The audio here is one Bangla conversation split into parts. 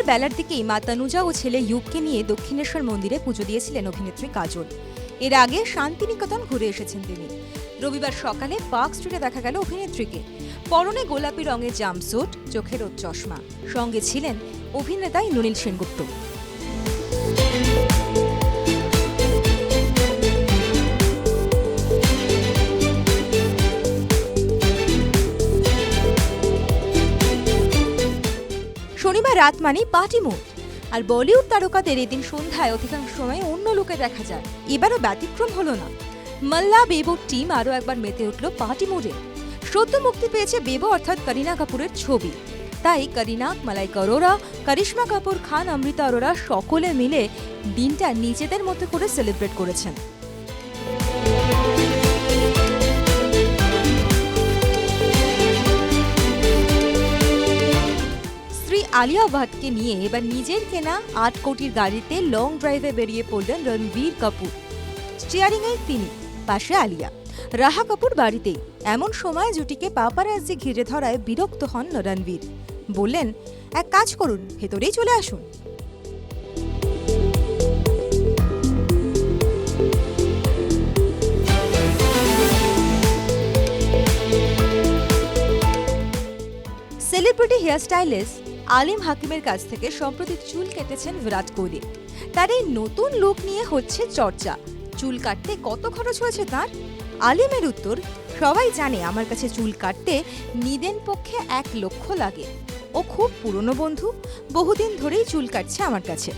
শনিবার বেলার দিকেই মা তানুজা ও ছেলে ইউককে নিয়ে দক্ষিণেশ্বর মন্দিরে পুজো দিয়েছিলেন অভিনেত্রী কাজল। এর আগে শান্তিনিকেতন ঘুরে এসেছেন তিনি। রবিবার সকালে পার্ক স্ট্রিটে দেখা গেল অভিনেত্রীকে। পরনে গোলাপি রঙের জামসুট চোখের ও চশমা। সঙ্গে ছিলেন অভিনেতাই নুনীল সেনগুপ্ত। শনিবার রাত মানেই পার্টি মুড। আর বলিউড তারকাদের এদিন সন্ধ্যায় অধিকাংশ সময় অন্য লোকে দেখা যায়। এবারও ব্যতিক্রম হলো না। মাল্লা, বেবোর টিম আরও একবার মেতে উঠল পার্টি মুডে। সদ্য মুক্তি পেয়েছে বেবো অর্থাৎ করিনা কাপুরের ছবি। তাই করিনা মালাইকা অরোরা করিশ্মা কাপুর, খান, অমৃতা অরোরা সকলে মিলে দিনটা নিজেদের মতো করে সেলিব্রেট করেছেন। আলিয়া ভাটকে নিয়ে এবার নিজের কেনা আট কোটির গাড়িতে লং ড্রাইভে বেরিয়ে পড়লেন রণবীর কাপুর। স্টিয়ারিংয়ে তিনি, পাশে আলিয়া। রাহা কাপুর বাড়িতেই। এমন সময় জুটিকে পাপারাজ্জি ঘিরে ধরায় বিরক্ত হন রণবীর। বললেন, এক কাজ করুন, ভেতরেই চলে আসুন। সেলিব্রিটি হেয়ারস্টাইলিস্ট আলিম হাকিমের কাছ থেকে সম্প্রতি চুল কেটেছেন বিরাট কোহলি। তার এই নতুন লুক নিয়ে হচ্ছে চর্চা। চুল কাটতে কত খরচ হয়েছে তার? আলিমের উত্তর, সবাই জানে আমার কাছে চুল কাটতে নিদেন পক্ষে এক লক্ষ লাগে। ও খুব পুরনো বন্ধু, বহুদিন ধরেই চুল কাটছে আমার কাছে।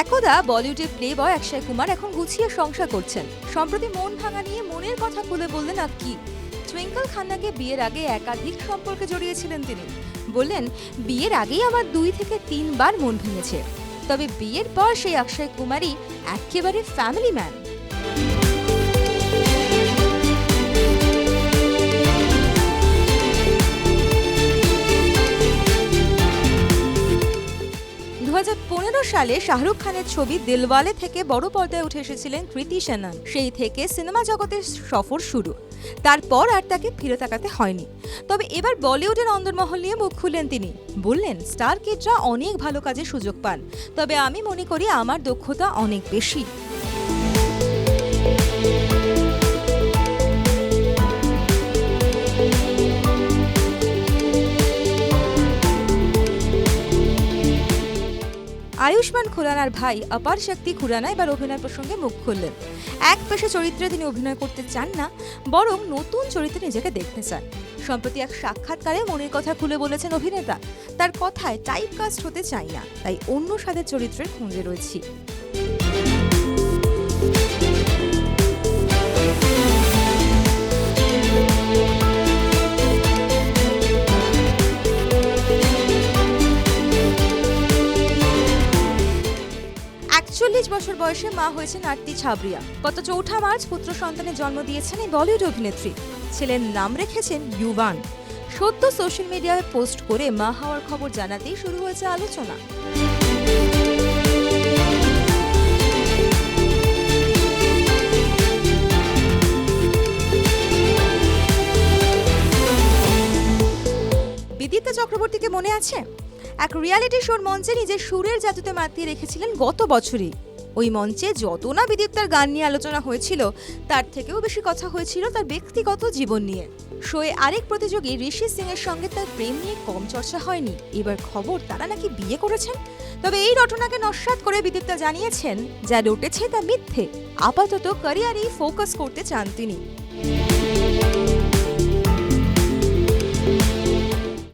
একদা বলিউডের প্লে বয় অক্ষয় কুমার এখন গুছিয়ে সংসার করছেন। সম্প্রতি মন ভাঙা নিয়ে মনের কথা খুলে বললেন আর কি। টুইঙ্কল খান্নাকে বিয়ের আগে একাধিক সম্পর্কে জড়িয়েছিলেন তিনি। বললেন, বিয়ের আগেই আমার দুই থেকে তিনবার মন ভেঙেছে। তবে বিয়ের পর সেই অক্ষয় কুমারই একেবারে ফ্যামিলি ম্যান সালে শাহরুখ খানের ছবি দিলওয়ালে থেকে বড় পর্দায় উঠে এসেছিলেন কৃতি সেনন। সেই থেকে সিনেমা জগতের সফর শুরু। তারপর আর তাকে ফিরে তাকাতে হয়নি। তবে এবার বলিউডের অন্দরমহল নিয়ে মুখ খুললেন তিনি। বললেন স্টার কিডরা অনেক ভালো কাজে সুযোগ পান। তবে আমি মনে করি আমার দক্ষতা অনেক বেশি। আয়ুষ্মান খুরানার ভাই অপার শক্তি খুরানা এবার অভিনয় প্রসঙ্গে মুখ খুললেন। এক পেশে চরিত্রে তিনি অভিনয় করতে চান না, বরং নতুন চরিত্রে নিজেকে দেখতে চান। সম্প্রতি এক সাক্ষাৎকারে মনের কথা খুলে বলেছেন অভিনেতা, তার কথায় টাইপ কাস্ট হতে চাই না, তাই অন্য স্বাদের চরিত্রের খুঁজে রয়েছি। বয়সে মা হয়েছেন আরতি ছাবরিয়া গত চৌঠা মার্চ পুত্র সন্তানের জন্ম দিয়েছেন এই বলিউড অভিনেত্রী। ছেলের নাম রেখেছেন ইউবান। সদ্য সোশ্যাল মিডিয়ায় পোস্ট করে মা হওয়ার খবর জানাতেই শুরু হয়েছে আলোচনা। বিদিতা চক্রবর্তীকে মনে আছে? এক রিয়ালিটি শোর মঞ্চে নিজের সুরের জাদুতে মাতিয়ে রেখেছিলেন গত বছরই। ওই মঞ্চে যত না বিদীপ্তার গান নিয়ে আলোচনা হয়েছিল, তার থেকেও বেশি কথা হয়েছিল তার ব্যক্তিগত জীবন নিয়ে। শোয়ে আরেক প্রতিযোগী ঋষি সিং এর সঙ্গে তার প্রেম নিয়ে কম চর্চা হয়নি। এবার খবর, তারা নাকি বিয়ে করেছেন? তবে এই ঘটনাকে নস্বাত করে বিদীপ্তা জানিয়েছেন, যা রটেছে তা মিথ্যে। আপাতত ক্যারিয়ারেই ফোকাস করতে চান তিনি।